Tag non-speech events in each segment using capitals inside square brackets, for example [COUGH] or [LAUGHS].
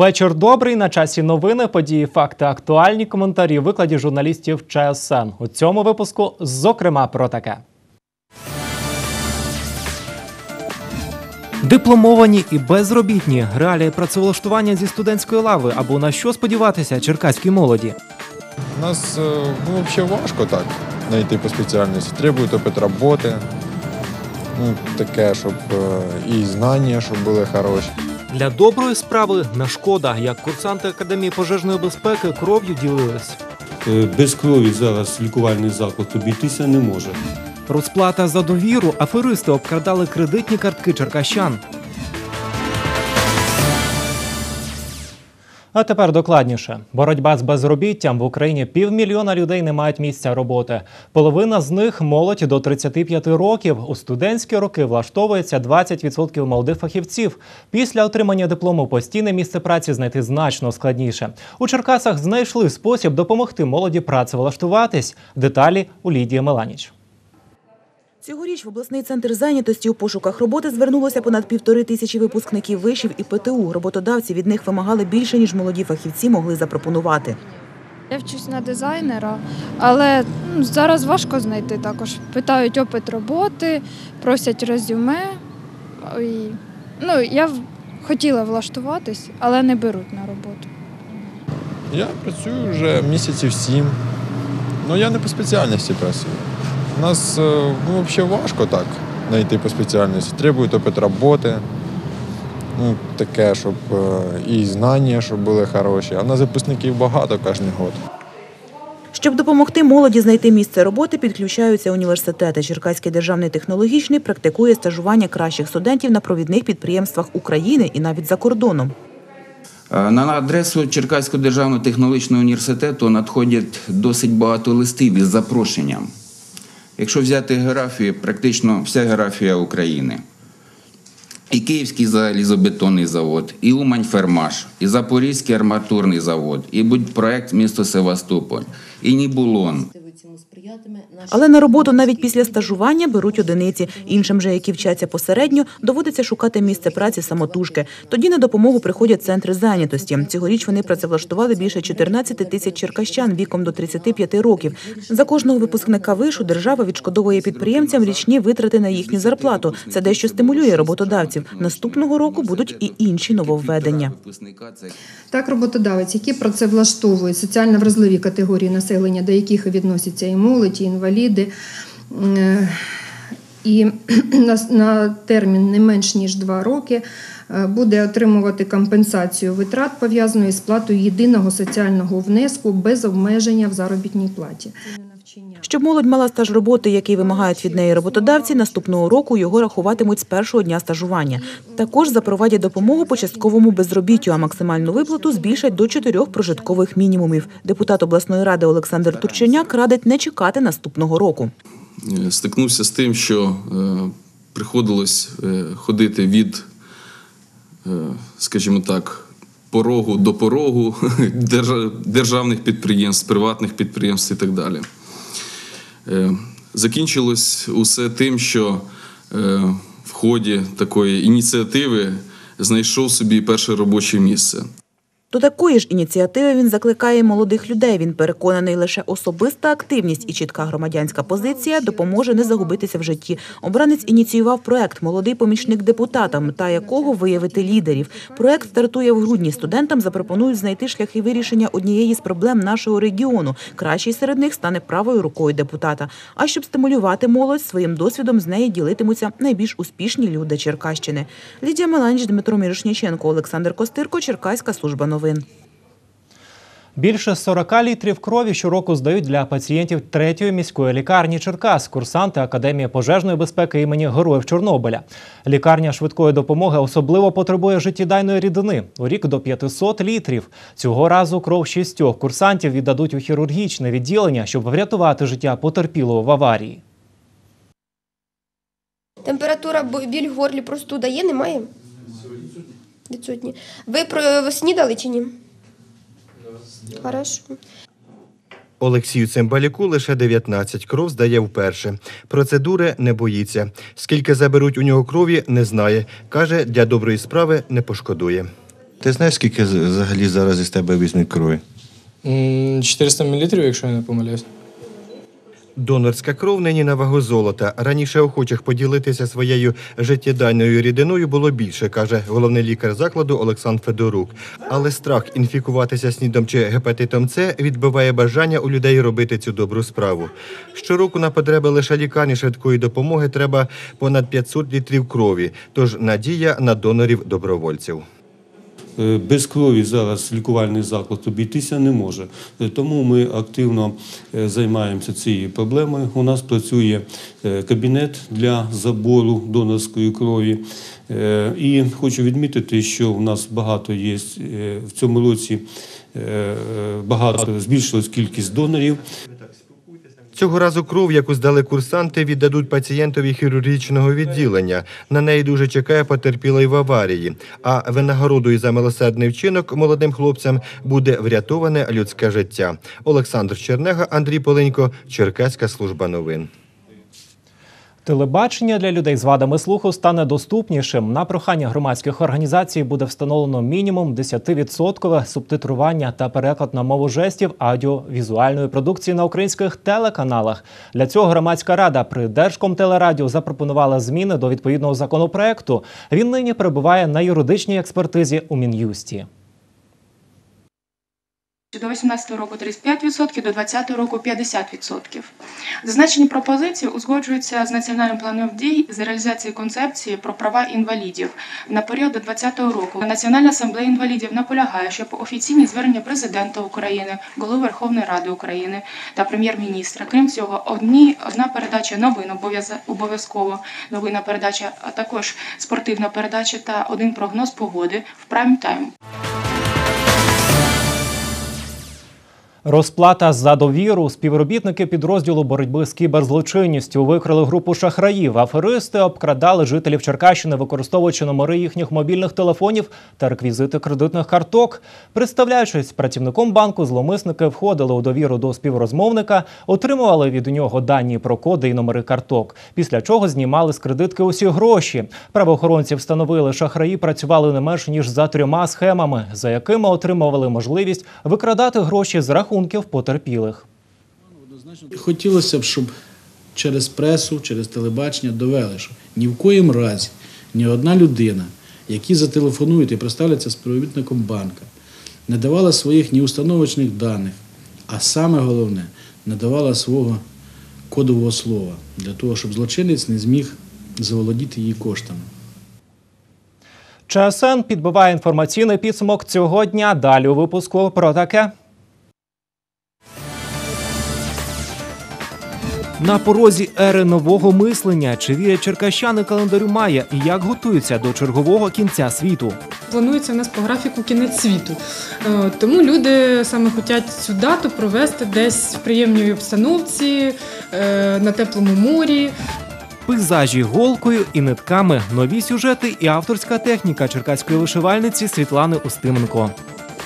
Вечір добрий. На часі новини, події, факти, актуальні коментарі, викладі журналістів ЧСН. У цьому випуску, зокрема, про таке. Дипломовані і безробітні реалії працевлаштування зі студентської лави або на що сподіватися черкаській молоді. У нас е, ну, взагалі важко так знайти по спеціальності. Требують опит роботи. Ну, таке, щоб е, і знання, щоб були хороші. Для доброї справи не шкода, як курсанти Академії пожежної безпеки кров'ю ділились. Е, Без крові зараз лікувальний заклад обійтися не може. Розплата за довіру аферисти обкрадали кредитні картки черкащан. А тепер докладніше. Боротьба з безробіттям в Україні півмільйона людей не мають місця роботи. Половина з них молодь до 35 років. У студентські роки влаштовується 20% молодих фахівців. Після отримання диплому постійне місце праці знайти значно складніше. У Черкасах знайшли спосіб допомогти молоді працевлаштуватись. Деталі у Лідії Меланіч. Цьогоріч в обласний центр зайнятості у пошуках роботи звернулося понад півтори тисячі випускників вишів і ПТУ. Роботодавці від них вимагали більше, ніж молоді фахівці могли запропонувати. Я вчусь на дизайнера, але ну, зараз важко знайти також. Питають опит роботи, просять резюме. І, ну, я хотіла влаштуватись, але не беруть на роботу. Я працюю вже місяців сім. Ну я не по спеціальності працюю. У нас е, ну, взагалі важко так знайти по спеціальності. Требують опит роботи. Ну, таке, щоб е, і знання, щоб були хороші. А в нас випускників багато кожен год. Щоб допомогти молоді знайти місце роботи, підключаються університети. Черкаський державний технологічний практикує стажування кращих студентів на провідних підприємствах України і навіть за кордоном. Е, На адресу Черкаського державного технологічного університету надходять досить багато листів із запрошенням. Якщо взяти географію, практично вся географія України. І Київський залізобетонний завод, і Умань-Фермаш, і Запорізький арматурний завод, і будь-проект місто Севастополь, і Нібулон, Але на роботу навіть після стажування беруть одиниці. Іншим же, які вчаться посередньо, доводиться шукати місце праці самотужки. Тоді на допомогу приходять центри зайнятості. Цьогоріч вони працевлаштували більше 14 тисяч черкащан віком до 35 років. За кожного випускника вишу держава відшкодовує підприємцям річні витрати на їхню зарплату. Це дещо стимулює роботодавців. Наступного року будуть і інші нововведення. Так, роботодавець, які працевлаштовують соціально вразливі категорії населення, до яких відносяться і молодь, і інваліди, е, і [CLEARS THROAT] на, термін не менш ніж два роки е, буде отримувати компенсацію витрат, пов'язаної з сплатою єдиного соціального внеску без обмеження в заробітній платі. Щоб молодь мала стаж роботи, який вимагають від неї роботодавці, наступного року його рахуватимуть з першого дня стажування. Також запровадять допомогу по частковому безробіттю, а максимальну виплату збільшать до чотирьох прожиткових мінімумів. Депутат обласної ради Олександр Турченяк радить не чекати наступного року. Е, стикнувся з тим, що е, приходилось е, ходити від, е, скажімо так, порогу до порогу [LAUGHS] державних підприємств, приватних підприємств і так далі. Е, Закінчилось усе тим, що е, в ході такої ініціативи знайшов собі перше робоче місце. До такої ж ініціативи він закликає молодих людей. Він переконаний, лише особиста активність і чітка громадянська позиція допоможе не загубитися в житті. Обранець ініціював проект Молодий помічник депутата, мета якого виявити лідерів. Проект стартує в грудні. Студентам запропонують знайти шляхи вирішення однієї з проблем нашого регіону. Кращий серед них стане правою рукою депутата. А щоб стимулювати молодь, своїм досвідом з неї ділитимуться найбільш успішні люди Черкащини. Лідія Меланіч, Дмитро Мірошніченко, Олександр Костирко, Черкаська служба новин. Більше 40 літрів крові щороку здають для пацієнтів третьої міської лікарні Черкас, курсанти Академії пожежної безпеки імені Героїв Чорнобиля. Лікарня швидкої допомоги особливо потребує життєдайної рідини. У рік до 500 літрів. Цього разу кров шістьох курсантів віддадуть у хірургічне відділення, щоб врятувати життя потерпілого в аварії. Температура, біль в горлі, простуда є, немає? Відсутні. Ви про снідали чи ні? Хорошо. Олексію Цимбалюку лише 19. Кров здає вперше. Процедури не боїться. Скільки заберуть у нього крові, не знає. Каже, для доброї справи не пошкодує. Ти знаєш, скільки взагалі зараз із тебе візьмуть крові? М, 400 мл, якщо я не помиляюсь. Донорська кров нині на вагу золота. Раніше охочих поділитися своєю життєдайною рідиною було більше, каже головний лікар закладу Олександр Федорук. Але страх інфікуватися снідом чи гепатитом С відбиває бажання у людей робити цю добру справу. Щороку на потреби лише лікарні швидкої допомоги треба понад 500 літрів крові. Тож надія на донорів добровольців. Е, Без крові зараз лікувальний заклад обійтися не може. Е, Тому ми активно е, займаємося цією проблемою. У нас працює кабінет для забору донорської крові. І хочу відмітити, що в нас багато є в цьому році багато збільшилась кількість донорів. Цього разу кров, яку здали курсанти, віддадуть пацієнтові хірургічного відділення. На неї дуже чекає потерпілий в аварії. А винагородою за милосердний вчинок молодим хлопцям буде врятоване людське життя. Олександр Чернега, Андрій Поленько, Черкаська служба новин. Телебачення для людей з вадами слуху стане доступнішим. На прохання громадських організацій буде встановлено мінімум 10% субтитрування та переклад на мову жестів аудіовізуальної продукції на українських телеканалах. Для цього громадська рада при Держкомтелерадіо запропонувала зміни до відповідного законопроекту. Він нині перебуває на юридичній експертизі у Мін'юсті. До 18 року 35%, до 20 року 50%. Зазначені пропозиції узгоджуються з національним планом дій з реалізації концепції про права інвалідів на період до 2020 року. Національна асамблея інвалідів наполягає, щоб офіційні звернення президента України, голови Верховної Ради України та прем'єр-міністра. Крім цього, одні одна передача новин обов'яз- обов'язково новина передача, а також спортивна передача та один прогноз погоди в прайм-тайм. Розплата за довіру співробітники підрозділу боротьби з кіберзлочинністю викрили групу шахраїв. Аферисти обкрадали жителів Черкащини, використовуючи номери їхніх мобільних телефонів та реквізити кредитних карток. Представляючись працівником банку, зломисники входили у довіру до співрозмовника, отримували від нього дані про коди і номери карток. Після чого знімали з кредитки усі гроші. Правоохоронці встановили, шахраї працювали не менш ніж за трьома схемами, за якими отримували можливість викрадати гроші з рахунків потерпілих. Хотілося б, щоб через пресу, через телебачення довели, що ні в коїм разі ні одна людина, які зателефонують і представляться співробітником банка, не давала своїх ні установочних даних, а саме головне, не давала свого кодового слова для того, щоб злочинець не зміг заволодіти її коштами. ЧСН підбиває інформаційний підсумок цього дня. Далі у випуску про таке. На порозі ери нового мислення чи вірять черкащани календарю Майя і як готуються до чергового кінця світу. Планується в нас по графіку кінець світу. Е, Тому люди саме хочуть цю дату провести десь в приємній обстановці, е, на теплому морі. Пейзажі голкою і нитками, нові сюжети і авторська техніка черкаської вишивальниці Світлани Устименко.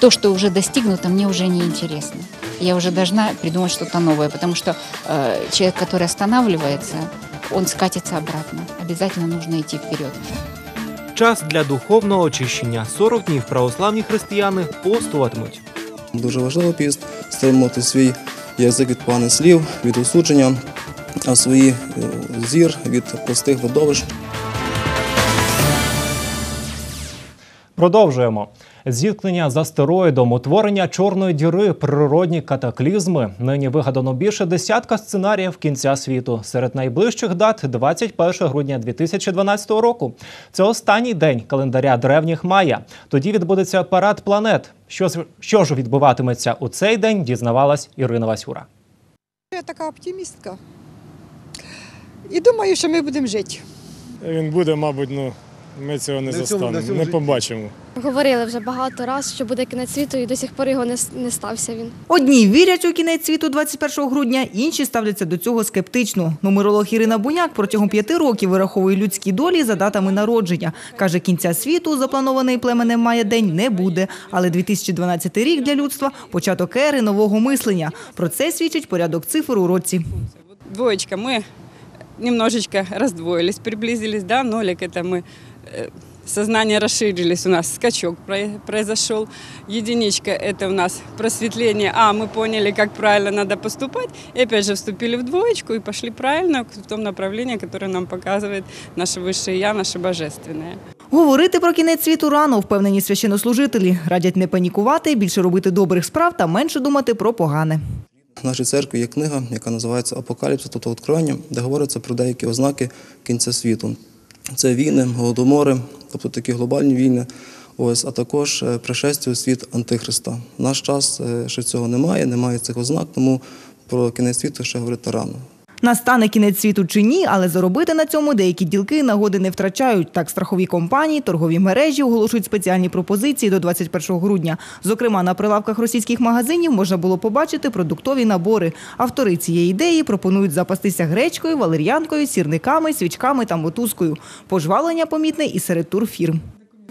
То, что уже достигнуто, мне уже не интересно. Я уже должна придумать что-то новое, потому что э, человек, который останавливается, он скатится обратно. Обязательно нужно идти вперед. Час для духовного очищення. 40 днів православні християни постуватимуть. Дуже важливий піст стримувати свій язик від поганих слів, від осудження, а свій е, зір від простих видовищ. Продовжуємо. Зіткнення з астероїдом, утворення чорної діри, природні катаклізми. Нині вигадано більше десятка сценаріїв кінця світу. Серед найближчих дат 21 грудня 2012 року. Це останній день календаря древніх Майя. Тоді відбудеться парад планет. Що, з- що ж відбуватиметься у цей день, дізнавалась Ірина Васюра. Я така оптимістка. І думаю, що ми будемо жити. Він буде, мабуть, ну ми цього не застанемо, цьому не побачимо. Говорили вже багато разів, що буде кінець світу, і до сих пор його не, не стався він. Одні вірять у кінець світу 21 грудня, інші ставляться до цього скептично. Нумеролог Ірина Буняк протягом п'яти років вираховує людські долі за датами народження. Каже, кінця світу, запланований племенем Майя день, не буде. Але 2012 рік для людства – початок ери нового мислення. Про це свідчить порядок цифр у році. Двоечка, мы немножечко раздвоились, приблизились, да, нолик это мы э, сознание расширились у нас, скачок про- произошел. Единичка – это у нас просветление. А, мы поняли, как правильно надо поступать. И опять же вступили в двоечку и пошли правильно в том направлении, которое нам показывает наше высшее Я, наше божественное. Говорити про кінець світу рано, впевнені священнослужителі. Радять не панікувати, більше робити добрих справ та менше думати про погане. В нашій церкві є книга, яка називається Апокаліпсис, тобто Откровення, де говориться про деякі ознаки кінця світу. Це війни, голодомори, тобто такі глобальні війни, ось, а також е, пришестя у світ Антихриста. В наш час е, ще цього немає, немає цих ознак, тому про кінець світу ще говорити рано. Настане кінець світу чи ні, але заробити на цьому деякі ділки нагоди не втрачають. Так, страхові компанії, торгові мережі оголошують спеціальні пропозиції до 21 грудня. Зокрема, на прилавках російських магазинів можна було побачити продуктові набори. Автори цієї ідеї пропонують запастися гречкою, валер'янкою, сірниками, свічками та мотузкою. Пожвалення помітне і серед турфірм.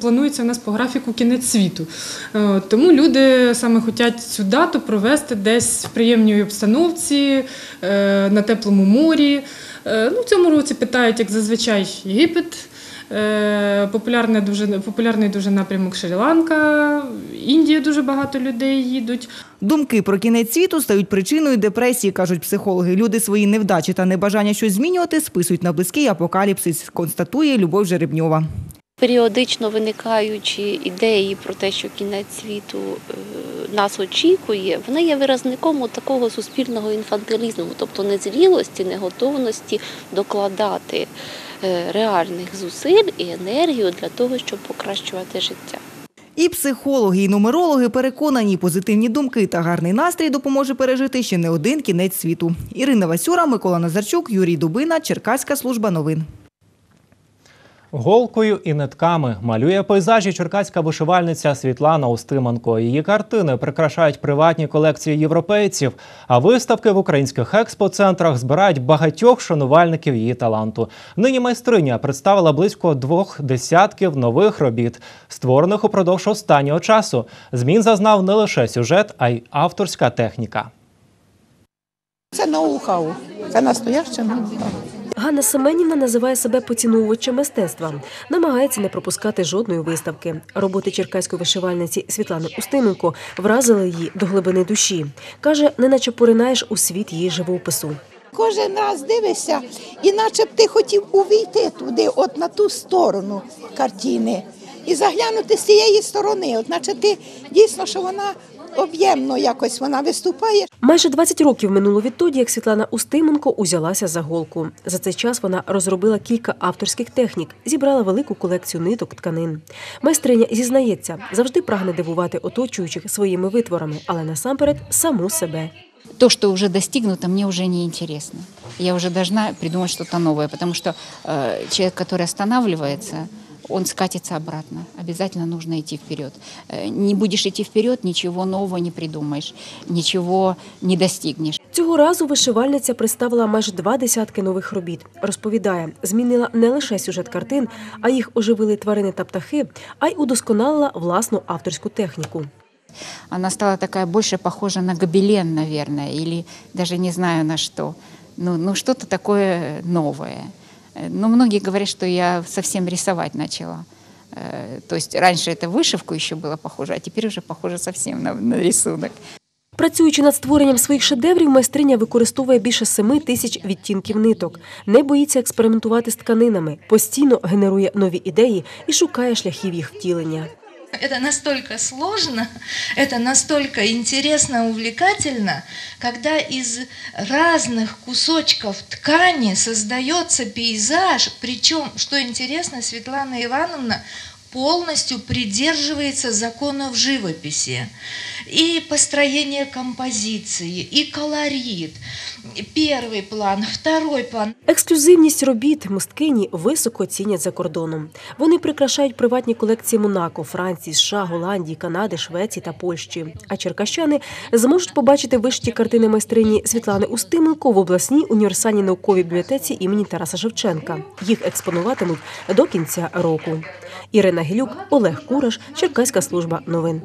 Планується у нас по графіку кінець світу. Е, Тому люди саме хочуть цю дату провести десь в приємній обстановці, е, на теплому морі. Е, Ну, в цьому році питають, як зазвичай, Єгипет. Популярний дуже, популярний дуже напрямок Шрі-Ланка, Індія дуже багато людей їдуть. Думки про кінець світу стають причиною депресії, кажуть психологи. Люди свої невдачі та небажання щось змінювати списують на близький апокаліпсис, констатує Любов Жеребньова. Періодично виникаючі ідеї про те, що кінець світу е, нас очікує, вони є виразником такого суспільного інфантилізму, тобто незрілості, неготовності докладати е, реальних зусиль і енергію для того, щоб покращувати життя. І психологи, і нумерологи переконані, позитивні думки та гарний настрій допоможе пережити ще не один кінець світу. Ірина Васюра, Микола Назарчук, Юрій Дубина, Черкаська служба новин. Голкою і нитками малює пейзажі черкаська вишивальниця Світлана Устименко. Її картини прикрашають приватні колекції європейців, а виставки в українських експоцентрах збирають багатьох шанувальників її таланту. Нині майстриня представила близько двох десятків нових робіт, створених упродовж останнього часу. Змін зазнав не лише сюжет, а й авторська техніка. Це ноу-хау. Це настояще ноу-хау. Ганна Семенівна називає себе поціновувачем мистецтва, намагається не пропускати жодної виставки. Роботи черкаської вишивальниці Світлани Устименко вразили її до глибини душі. Каже, неначе поринаєш у світ її живопису. Кожен раз дивишся, і наче б ти хотів увійти туди, от на ту сторону картини, і заглянути з цієї сторони, от наче ти дійсно, що вона об'ємно якось вона виступає. Майже 20 років минуло відтоді, як Світлана Устименко узялася за голку. За цей час вона розробила кілька авторських технік, зібрала велику колекцію ниток тканин. Майстриня зізнається, завжди прагне дивувати оточуючих своїми витворами, але насамперед саму себе. То, что уже достигнуто, мне уже не интересно. Я уже должна придумать что-то новое, потому что э, человек, который останавливается, он скатится обратно. Обязательно нужно идти вперед. Э, не будешь идти вперед, ничего нового не придумаешь, ничего не достигнешь. Цього разу вишивальниця представила майже два десятки нових робіт. Розповідає, змінила не лише сюжет картин, а їх оживили тварини та птахи, а й удосконалила власну авторську техніку. Она стала такая больше похожа на гобелен, наверное, или даже не знаю на что. Ну, ну что-то такое новое. Э, Но многие говорят, что я совсем рисовать начала. Э, То есть раньше это вышивку еще было похоже, а теперь уже похоже совсем на, на рисунок. Працюючи над створенням своїх шедеврів, майстриня використовує більше семи тисяч відтінків ниток, не боїться експериментувати з тканинами, постійно генерує нові ідеї і шукає шляхів їх втілення. Это настолько сложно, это настолько интересно, увлекательно, когда из разных кусочков ткани создается пейзаж, причем, что интересно, Светлана Ивановна полностью придерживается законов живописи. И построение композиции, и колорит, первый план, второй план. Ексклюзивність робіт мисткині високо цінять за кордоном. Вони прикрашають приватні колекції Монако, Франції, США, Голландії, Канади, Швеції та Польщі. А черкащани зможуть побачити вишиті картини майстрині Світлани Устименко в обласній універсальній науковій бібліотеці імені Тараса Шевченка. Їх експонуватимуть до кінця року. Ірина Гілюк, Олег Кураш, Черкаська служба новин.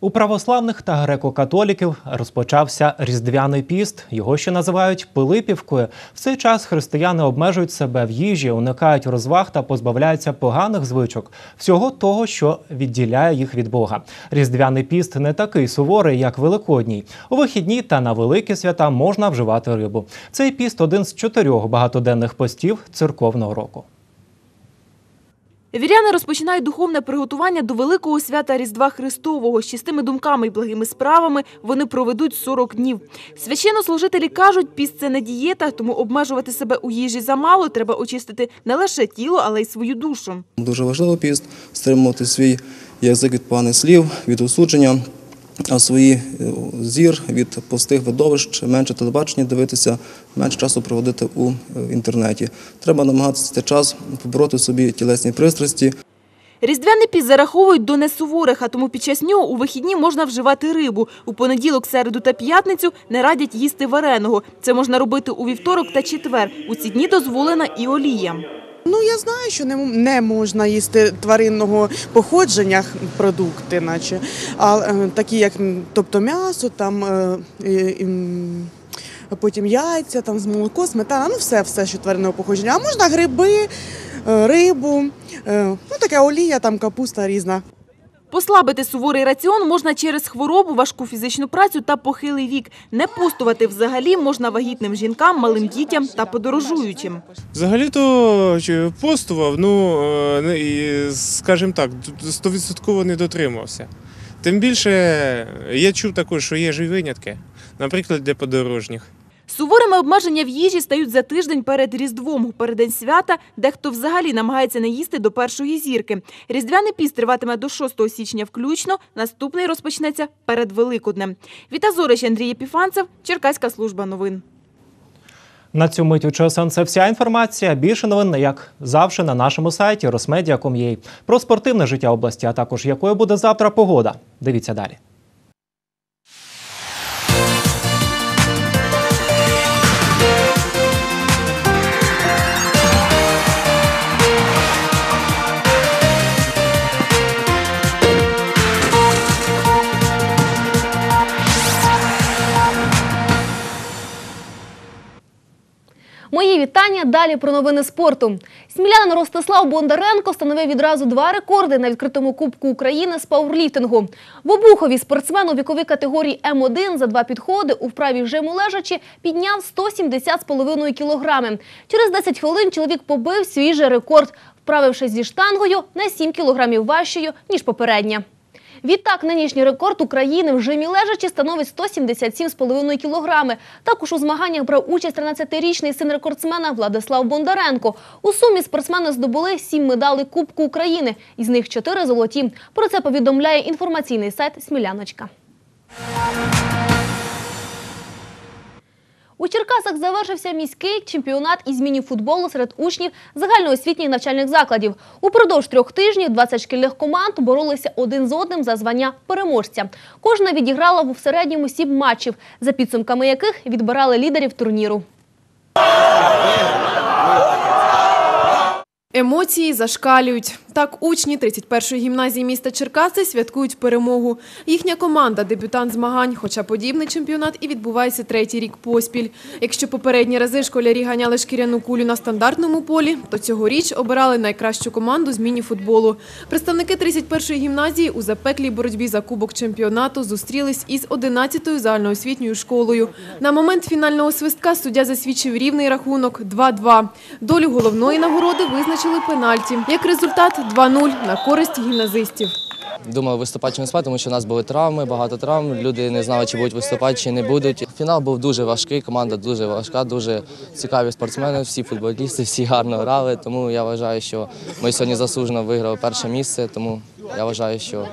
У православних та греко-католіків розпочався різдвяний піст. Його ще називають Пилипівкою. В цей час християни обмежують себе в їжі, уникають розваг та позбавляються поганих звичок, всього того, що відділяє їх від Бога. Різдвяний піст не такий суворий, як Великодній. У вихідні та на великі свята можна вживати рибу. Цей піст один з чотирьох багатоденних постів церковного року. Віряни розпочинають духовне приготування до великого свята Різдва Христового. З чистими думками і благими справами вони проведуть 40 днів. Священнослужителі кажуть, піст – це не дієта, тому обмежувати себе у їжі замало. Треба очистити не лише тіло, але й свою душу. Дуже важливо піст стримувати свій язик від поганих слів, від осудження, а свої е, зір від пустих видовищ, менше телебачення дивитися, менше часу проводити у е, інтернеті. Треба намагатися цей час побороти собі тілесні пристрасті. Різдвяний піст зараховують до несуворих, а тому під час нього у вихідні можна вживати рибу. У понеділок, середу та п'ятницю не радять їсти вареного. Це можна робити у вівторок та четвер. У ці дні дозволена і олія. Ну я знаю, що не, не можна їсти тваринного походження продукти, наче а е, такі, як тобто м'ясо, там е, е, м, потім яйця, там з молоко, сметана, ну все, все, що тваринного походження. А можна гриби, е, рибу, ну така олія, там капуста різна. Послабити суворий раціон можна через хворобу, важку фізичну працю та похилий вік. Не пустувати взагалі можна вагітним жінкам, малим дітям та подорожуючим. Взагалі-то чи, постував, ну, е, скажімо так, стовідсотково не дотримався. Тим більше я чув також, що є ж і винятки, наприклад, для подорожніх. Суворими обмеження в їжі стають за тиждень перед Різдвом. У переддень свята дехто взагалі намагається не їсти до першої зірки. Різдвяний піст триватиме до 6 січня включно. Наступний розпочнеться перед Великоднем. Віта Зорич, Андрій Єпіфанцев, Черкаська служба новин. На цю мить у це вся інформація. Більше новин, як завжди, на нашому сайті rosmedia.com.ua. Про спортивне життя області, а також якою буде завтра погода. Дивіться далі. Мої вітання. Далі про новини спорту. Смілянин Ростислав Бондаренко встановив відразу два рекорди на відкритому Кубку України з пауерліфтингу. В Обухові спортсмен у віковій категорії М1 за два підходи у вправі жиму лежачі підняв 170,5 кілограми. Через 10 хвилин чоловік побив свій же рекорд, вправившись зі штангою на 7 кілограмів важчою, ніж попередня. Відтак, нинішній рекорд України в жимі лежачі становить 177,5 кілограми. Також у змаганнях брав участь 13-річний син рекордсмена Владислав Бондаренко. У сумі спортсмени здобули 7 медалей Кубку України, із них 4 золоті. Про це повідомляє інформаційний сайт «Сміляночка». У Черкасах завершився міський чемпіонат із міні-футболу серед учнів загальноосвітніх навчальних закладів. Упродовж трьох тижнів 20 шкільних команд боролися один з одним за звання переможця. Кожна відіграла в середньому сім матчів, за підсумками яких відбирали лідерів турніру. Емоції зашкалюють. Так, учні 31-ї гімназії міста Черкаси святкують перемогу. Їхня команда – дебютант змагань, хоча подібний чемпіонат і відбувається третій рік поспіль. Якщо попередні рази школярі ганяли шкіряну кулю на стандартному полі, то цьогоріч обирали найкращу команду з міні-футболу. Представники 31-ї гімназії у запеклій боротьбі за кубок чемпіонату зустрілись із 11-ю загальноосвітньою школою. На момент фінального свистка суддя засвідчив рівний рахунок 2-2. Долю головної нагороди визначили пенальті. Як результат – 2-0 на користь гімназистів. Думав виступати чи не спати, тому що у нас були травми, багато травм. Люди не знали, чи будуть виступати, чи не будуть. Фінал був дуже важкий, команда дуже важка, дуже цікаві спортсмени, всі футболісти, всі гарно грали. Тому я вважаю, що ми сьогодні заслужено виграли перше місце. Тому я вважаю, що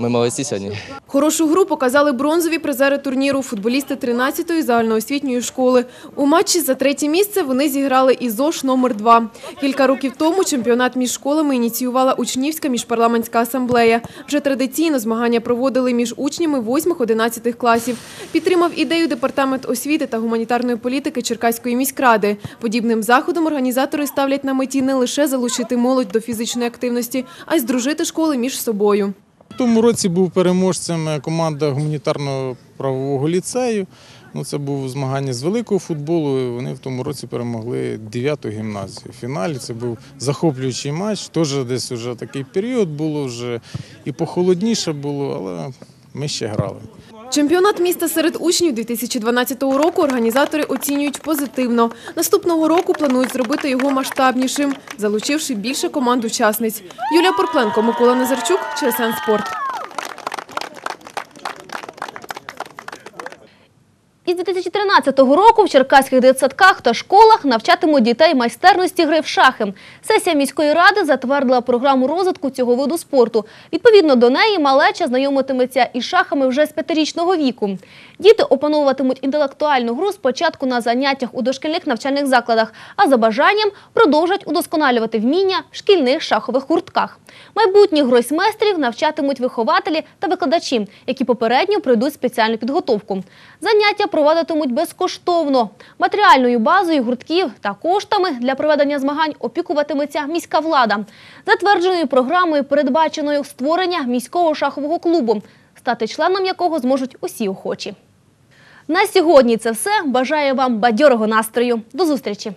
ми молодці сьогодні. Хорошу гру показали бронзові призери турніру – футболісти 13-ї загальноосвітньої школи. У матчі за третє місце вони зіграли із ЗОШ номер 2 Кілька років тому чемпіонат між школами ініціювала учнівська міжпарламентська асамблея. Вже традиційно змагання проводили між учнями 8-11 класів. Підтримав ідею Департамент освіти та гуманітарної політики Черкаської міськради. Подібним заходом організатори ставлять на меті не лише залучити молодь до фізичної активності, а й здружити школи між собою. Тому році був переможцем е, команда гуманітарного правового ліцею. Ну, це був змагання з великого футболу. і Вони в тому році перемогли 9-ту гімназію. В фіналі це був захоплюючий матч. Теж десь вже такий період було вже і похолодніше було, але ми ще грали. Чемпіонат міста серед учнів 2012 року організатори оцінюють позитивно. Наступного року планують зробити його масштабнішим, залучивши більше команд учасниць. Юлія Порпленко, Микола Назарчук, ЧСН Спорт. Із 2013 року в черкаських дитсадках та школах навчатимуть дітей майстерності гри в шахи. Сесія міської ради затвердила програму розвитку цього виду спорту. Відповідно до неї малеча знайомитиметься із шахами вже з п'ятирічного віку. Діти опановуватимуть інтелектуальну гру спочатку на заняттях у дошкільних навчальних закладах, а за бажанням продовжать удосконалювати вміння в шкільних шахових гуртках. Майбутніх гройсмейстрів навчатимуть вихователі та викладачі, які попередньо пройдуть спеціальну підготовку. Заняття проводитимуть безкоштовно. Матеріальною базою гуртків та коштами для проведення змагань опікуватиметься міська влада. Затвердженою програмою передбаченою створення міського шахового клубу, стати членом якого зможуть усі охочі. На сьогодні це все. Бажаю вам бадьорого настрою. До зустрічі!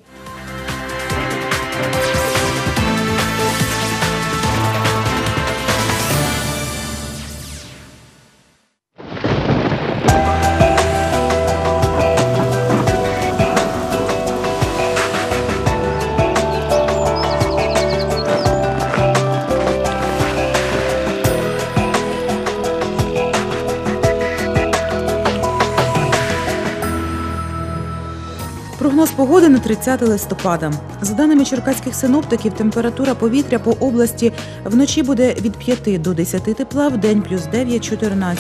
30 листопада. За даними черкаських синоптиків, температура повітря по області вночі буде від 5 до 10 тепла, в день плюс 9-14.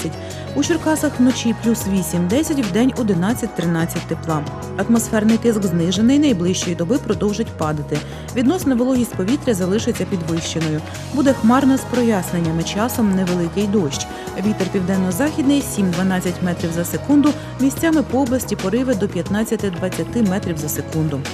У Черкасах вночі плюс 8-10, в день 11-13 тепла. Атмосферний тиск знижений, найближчої доби продовжить падати. Відносна вологість повітря залишиться підвищеною. Буде хмарно з проясненнями, часом невеликий дощ. Вітер південно-західний 7-12 метрів за секунду, місцями по області пориви до 15-20 метрів за секунду. mundo.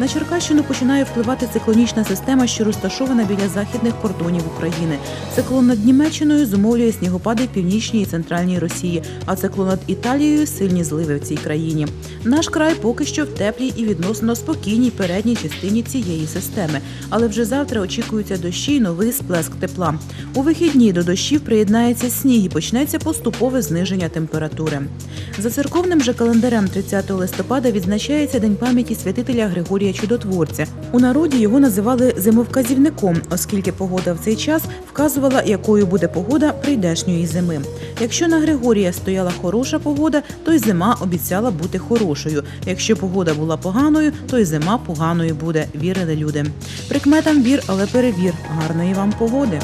На Черкащину починає впливати циклонічна система, що розташована біля західних кордонів України. Циклон над Німеччиною зумовлює снігопади в північній і центральній Росії, а циклон над Італією сильні зливи в цій країні. Наш край поки що в теплій і відносно спокійній передній частині цієї системи. Але вже завтра очікуються дощі й новий сплеск тепла. У вихідні до дощів приєднається сніг і почнеться поступове зниження температури. За церковним же календарем 30 листопада відзначається День пам'яті святителя Григорія Чудотворця. У народі його називали зимовказівником, оскільки погода в цей час вказувала, якою буде погода прийдешньої зими. Якщо на Григорія стояла хороша погода, то й зима обіцяла бути хорошою. Якщо погода була поганою, то й зима поганою буде. Вірили люди. Прикметам вір, але перевір. Гарної вам погоди.